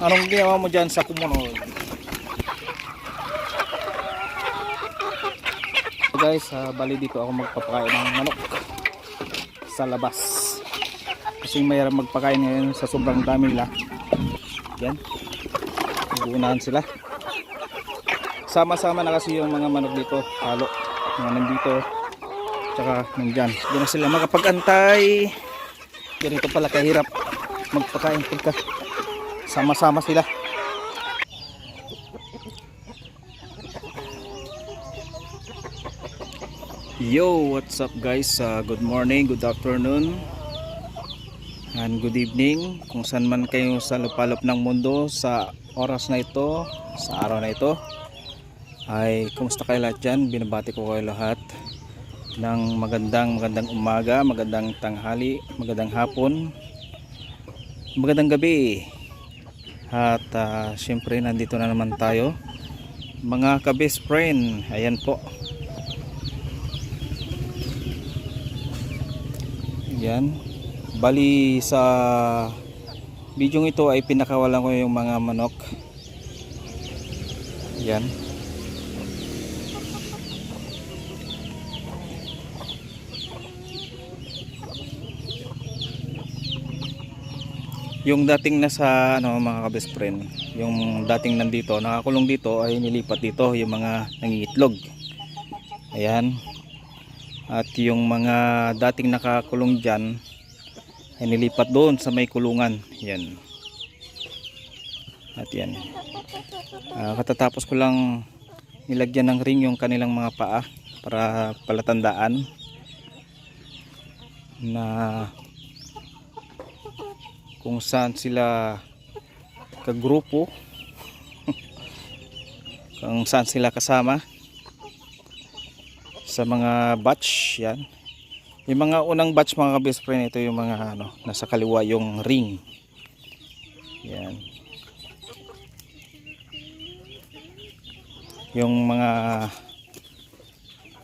Anong ginawa mo dyan sa kumunod? guys, ah, bali dito ako magpapakain ng manok sa labas. Kasi mayroon magpakain ngayon sa sobrang dami nila. Yan. Naguunahan sila. Sama-sama na kasi yung mga manok dito. Halo. Mga nandito. Tsaka nandyan. Hindi na sila makapag-antay. Ganito pala kahirap magpakain pagka sama-sama sila. Yo, what's up guys? Uh, good morning, good afternoon, and good evening. Kung saan man kayo sa lupalop ng mundo sa oras na ito, sa araw na ito, ay kumusta kayo lahat dyan? Binabati ko kayo lahat ng magandang magandang umaga, magandang tanghali, magandang hapon, magandang gabi. At uh, syempre nandito na naman tayo. Mga ka-best friend, ayan po. Yan. Bali sa video ito ay pinakawalan ko yung mga manok. Yan. Yung dating nasa ano mga ka-best friend, yung dating nandito, nakakulong dito ay nilipat dito yung mga nangiitlog. Ayan. At yung mga dating nakakulong dyan ay nilipat doon sa may kulungan. Yan. At yan. Ah, katatapos ko lang nilagyan ng ring yung kanilang mga paa para palatandaan na kung saan sila kagrupo kung saan sila kasama sa mga batch yan. Yung mga unang batch mga best friend ito yung mga ano nasa kaliwa yung ring. Yan. Yung mga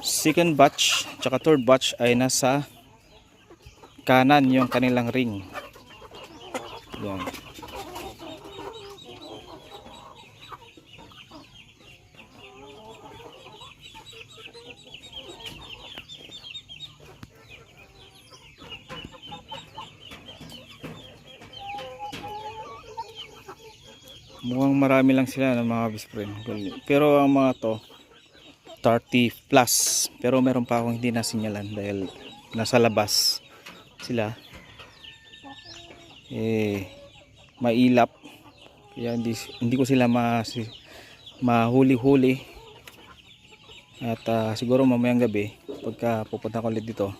second batch tsaka third batch ay nasa kanan yung kanilang ring yan Mukhang marami lang sila ng mga best friend. Pero ang mga to 30 plus. Pero meron pa akong hindi nasinyalan dahil nasa labas sila. Eh mailap. Kaya hindi, hindi ko sila ma, mahuli-huli. At ah, siguro mamayang gabi pagka pupunta ko ulit dito.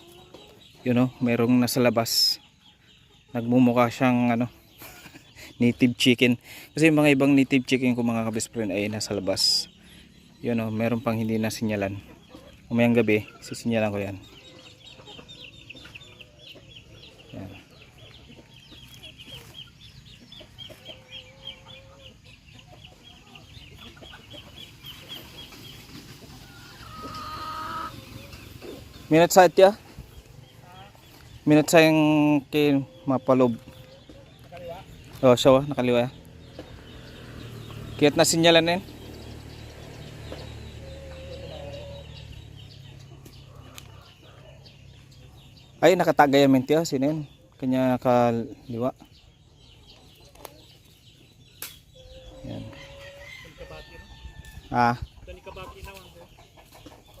You know, merong nasa labas. Nagmumukha siyang ano native chicken kasi yung mga ibang native chicken ko mga kabest friend ay nasa labas yun o meron pang hindi na sinyalan umayang gabi sisinyalan ko yan minute sa ya minute sa yung kay mapalob Oh, siya oh, nakaliwa. Kiyat na sinyalan yun. Ay, nakatagay oh. Sino yun? Kanya kaliwa. Yan. Ah.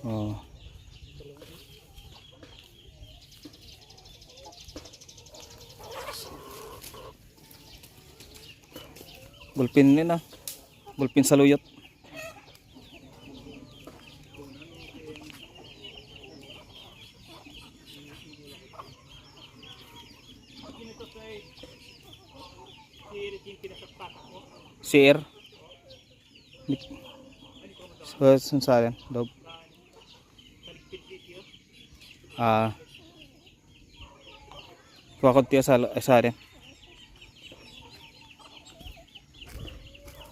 Oh. Bulpin nila. Bulpin sa luyot. Sir. So, sun sa akin. Dob. Ah. Kuha ko tiya sa, sa.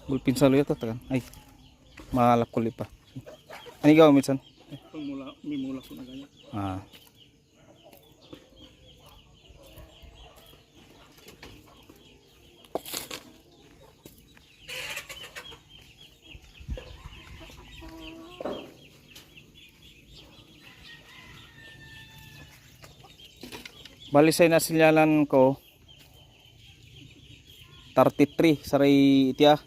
Bulpin sa luya to takan. Ay. Mahalap ko lipa. Ani gaw mitsan? Pangmula, mimula ko na ganyan. Ah. Bali sa nasinyalan ko 33 saray itya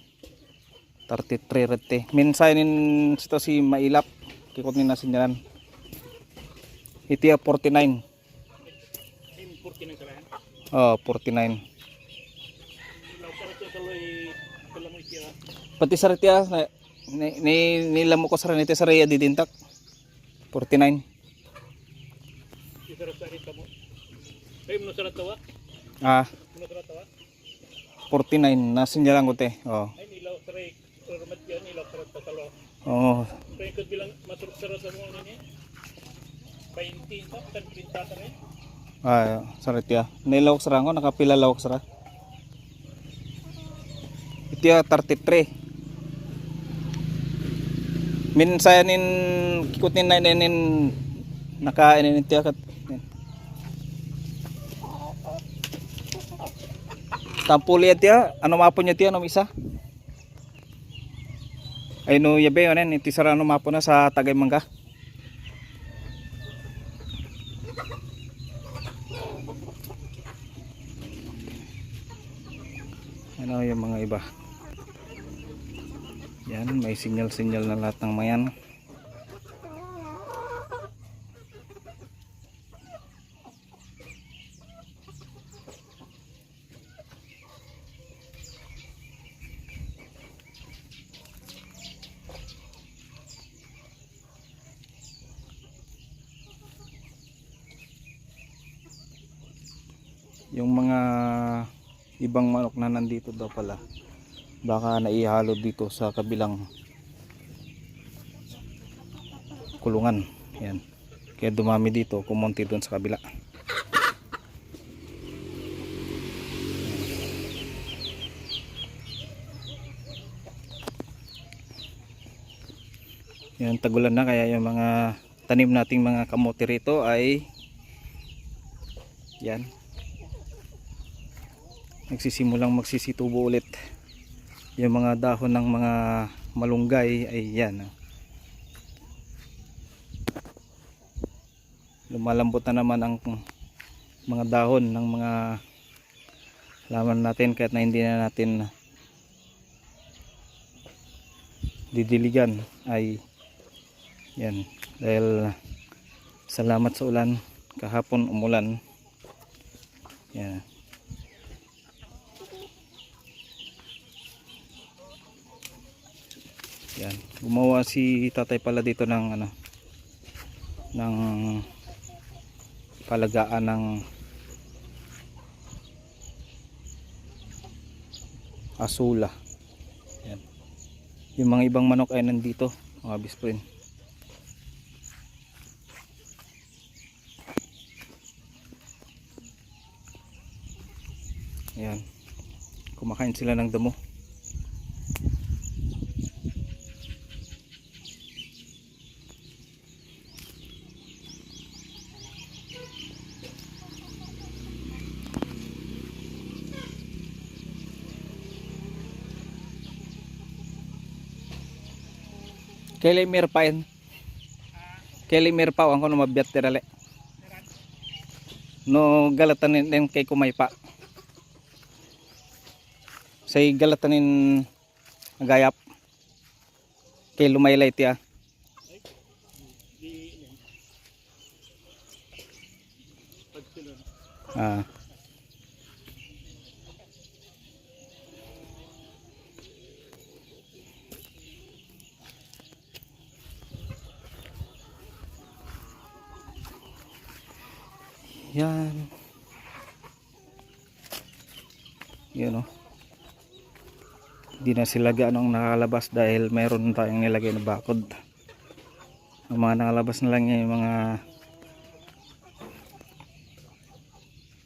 33 rete. Minsan nin sito si Mailap kikot ni nasinyalan. Itiya 49. Im 40 na karahan. Oh, 49. Ilaw para sa kaloy pala mo siya. Pati sa itiya na ni, ni nila mo ko sa itiya sa raya didintak. 49. Isa ra sa ita mo. Ay mo sa tawa. Ah, Mo sa tawa. 49 nasinyalan ko te. Oh. Ay ilaw sa ray. Ramat yan ilaw sa ta kalo. Oh, Kaya ko bilang masarap sa sa mo ni. Painting ta kan pinta ta rin. ah, sa itiya. Nilawak sa rango nakapila lawak sa ra. Itiya 33. Minsan nin kikot ni nine nin nakain nin itiya kat. Tampuli itiya, ano mapo niya tiya no isa? Ay no yabe onen iti sara no mapo na sa Tagay Mangga. Ano yung mga iba? Yan, may sinyal-sinyal na lahat ng mayan. Yung mga ibang nandito daw pala. Baka naihalo dito sa kabilang kulungan. Yan kaya dumami dito kumonti doon sa kabila. Yan tagulan na. Kaya yung mga tanim nating mga kamote rito ay yan nagsisimulang magsisitubo ulit. Yung mga dahon ng mga malunggay ay yan ah. lumalambot na naman ang mga dahon ng mga laman natin kahit na hindi na natin didiligan ay yan dahil salamat sa ulan kahapon umulan. Yan Yan. Gumawa si tatay pala dito ng ano ng palagaan ng asula. Yan. Yung mga ibang manok ay nandito, mga bisprin. Yan. Kumakain sila ng damo. Kailan mirpa yan? Kailan mirpa ang kono mabiyat tirale? No galatanin din kay kumay pa. Say galatanin gayap. Kay lumaylay tiya. Ah. Yan. Yan o. Hindi na sila gaanong nakalabas dahil mayroon tayong nilagay na bakod. Ang mga nakalabas na lang yung mga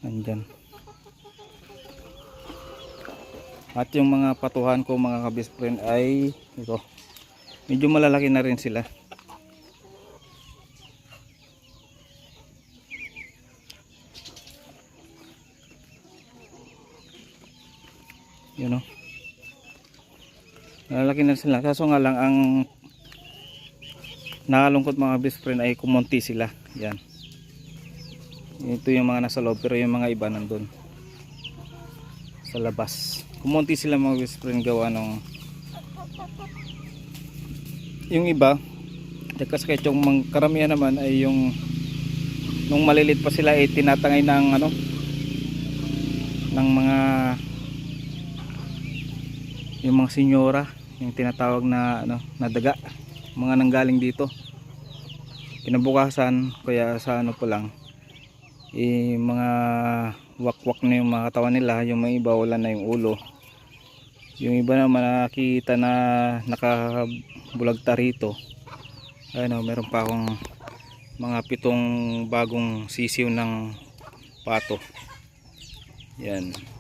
Andyan. At yung mga patuhan ko mga kabispren ay ito. Medyo malalaki na rin sila. Yun o. Malalaki na sila. Kaso nga lang ang nakalungkot mga best friend ay kumonti sila. Yan. ito yung mga nasa loob pero yung mga iba nandun sa labas kumunti sila mga best friend gawa nung yung iba kasi kahit yung karamihan naman ay yung nung malilit pa sila ay tinatangay ng ano ng mga yung mga senyora yung tinatawag na ano na daga. Mga nanggaling dito. Kinabukasan kaya sa ano po lang eh, mga wakwak na yung mga nila. Yung mga iba wala na yung ulo. Yung iba naman nakita na nakabulagta rito. Ano meron pa akong mga pitong bagong sisiw ng pato. Yan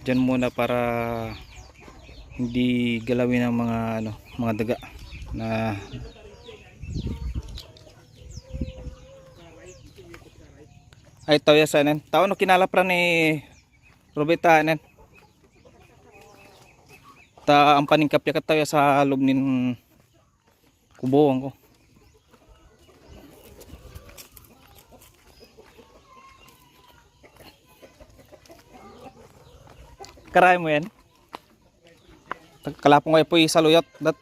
dyan muna para hindi galawin ng mga ano mga daga na ay tao ya sanen tao no kinalapran ni Robeta nen ta ang paningkap ya kataw ya sa loob nin kubuan ko Karay mo yan? Kalapong ay po saluyot. Dat.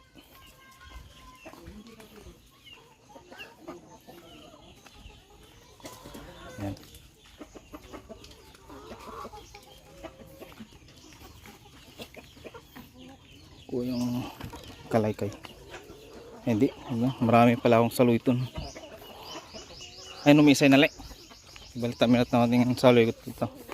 Yan. Ko yung kalaykay. Hindi, marami pala akong saluyton. Ay, numisay na le. Balik tayo natin ang saluyot dito.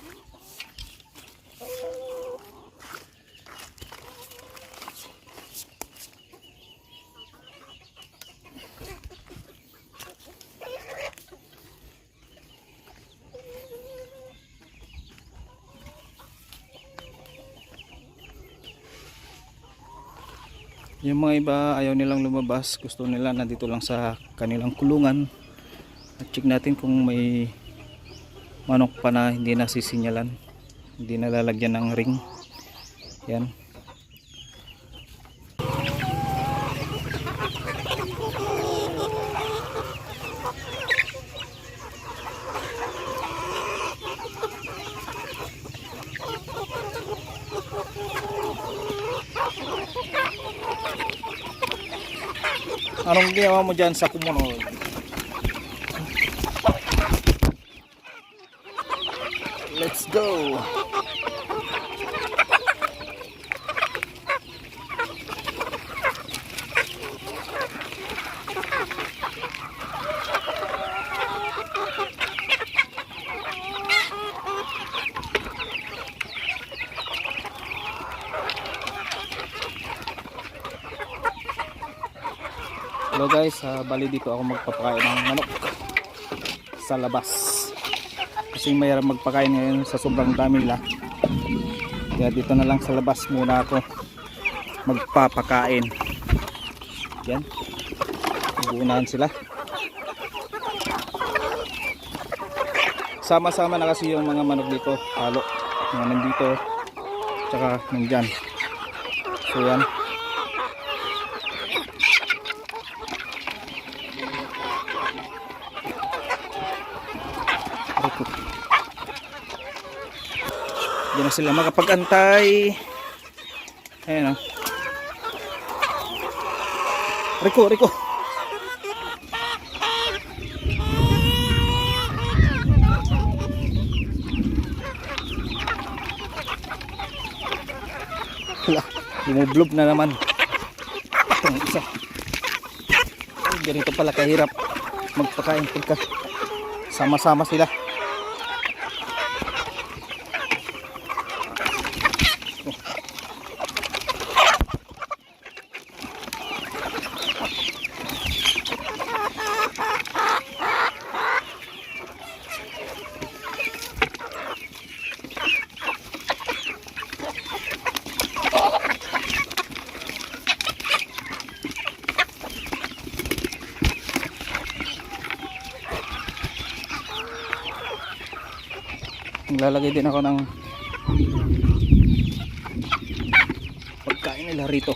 Yung mga iba ayaw nilang lumabas, gusto nila nandito lang sa kanilang kulungan. At check natin kung may manok pa na hindi nasisinyalan. Hindi nalalagyan ng ring. Yan. Anong ginawa mo dyan sa kumunod? Guys, ah, bali dito ako magpapakain ng manok sa labas. Kasi mayroon magpakain ngayon sa sobrang dami nila. Kaya dito na lang sa labas muna ako magpapakain. Yan. Nagunahan sila. Sama-sama na kasi yung mga manok dito. Halo. Mga nandito. Tsaka nandyan. So yan. Diyan na sila makapag-antay. Ayan o. Rico, Rico. Wala, bumublob na naman. Itong isa. Ganito pala kahirap magpakain pagka sama-sama sila. naglalagay din ako ng pagkain nila rito.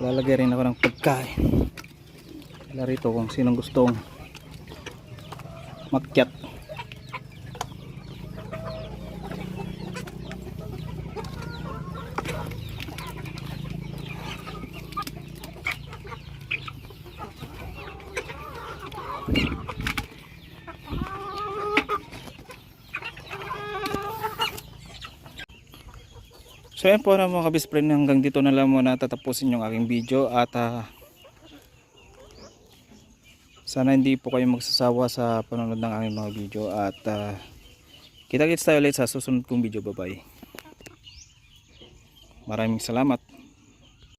Lalagay rin ako ng pagkain wala rito kung sinong gustong makyat. So yan po na mga kabis friend hanggang dito na lang muna. Tatapusin yung aking video at ah, sana hindi po kayo magsasawa sa panonood ng aking mga video at ah, kita-kits tayo ulit sa susunod kong video. Bye bye maraming salamat